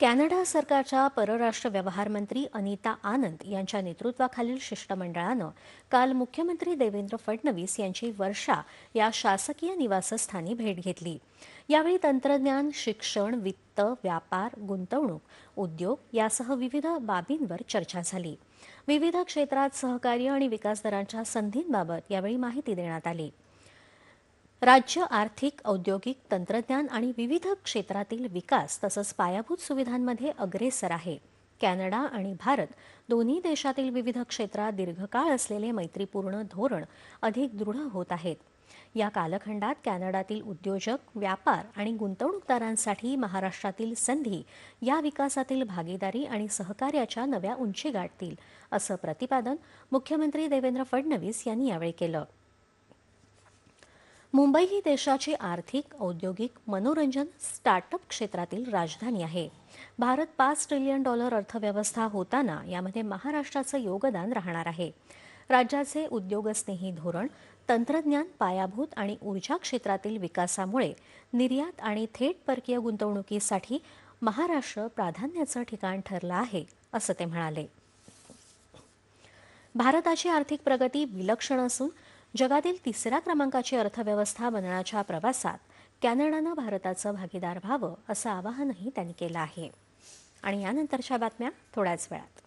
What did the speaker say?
Canada सरकारच्या परराष्ट्र व्यवहार मंत्री अनिता आनंद यांच्या नेतृत्वाखालील शिष्टमंडळानं काल मुख्यमंत्री देवेंद्र फडणवीस यांची वर्षा या शासकीय निवासस्थानी भेट घेतली. यावेळी तंत्रज्ञान शिक्षण वित्त व्यापार गुंतवणूक उद्योग यासह विविध बाबींवर चर्चा झाली. विविध क्षेत्रात सहकार्य आणि विकास दरांच्या संधींबाबत यावेळी माहिती देण्यात आली. राज्य आर्थिक औद्योगिक तंत्रज्ञान आणि विविध क्षेत्रातील विकास तसंच पायाभूत सुविधांमध्ये अग्रेसर आहे. कॅनडा आणि भारत दोन्ही देशातील विविध क्षेत्रात दीर्घकाळ असलेले मैत्रीपूर्ण धोरण अधिक दृढ होत आहेत. या कालखंडात कॅनडातील उद्योजक व्यापार आणि गुंतवणूकदारांसाठी महाराष्ट्रातील संधी या विकासातील भागीदारी आणि सहकार्याच्या नव्या उंची गाठतील असं प्रतिपादन मुख्यमंत्री देवेंद्र फडणवीस यांनी यावेळी केलं. मुंबई ही देशाची आर्थिक औद्योगिक मनोरंजन स्टार्टअप क्षेत्रातील राजधानी आहे. भारत पाच ट्रिलियन डॉलर अर्थव्यवस्था होताना यामध्ये महाराष्ट्राचं योगदान राहणार आहे. राज्याचे उद्योगस्नेही धोरण तंत्रज्ञान पायाभूत आणि ऊर्जा क्षेत्रातील विकासामुळे निर्यात आणि थेट परकीय गुंतवणुकीसाठी महाराष्ट्र प्राधान्याचं ठिकाण ठरलं आहे असं ते म्हणाले. भारताची आर्थिक प्रगती विलक्षण असून जगातील तिसऱ्या क्रमांकाची अर्थव्यवस्था बनण्याच्या प्रवासात कॅनडानं भारताचं भागीदार व्हावं असं आवाहनही त्यांनी केलं आहे. आणि यानंतरच्या बातम्या थोड्याच वेळात.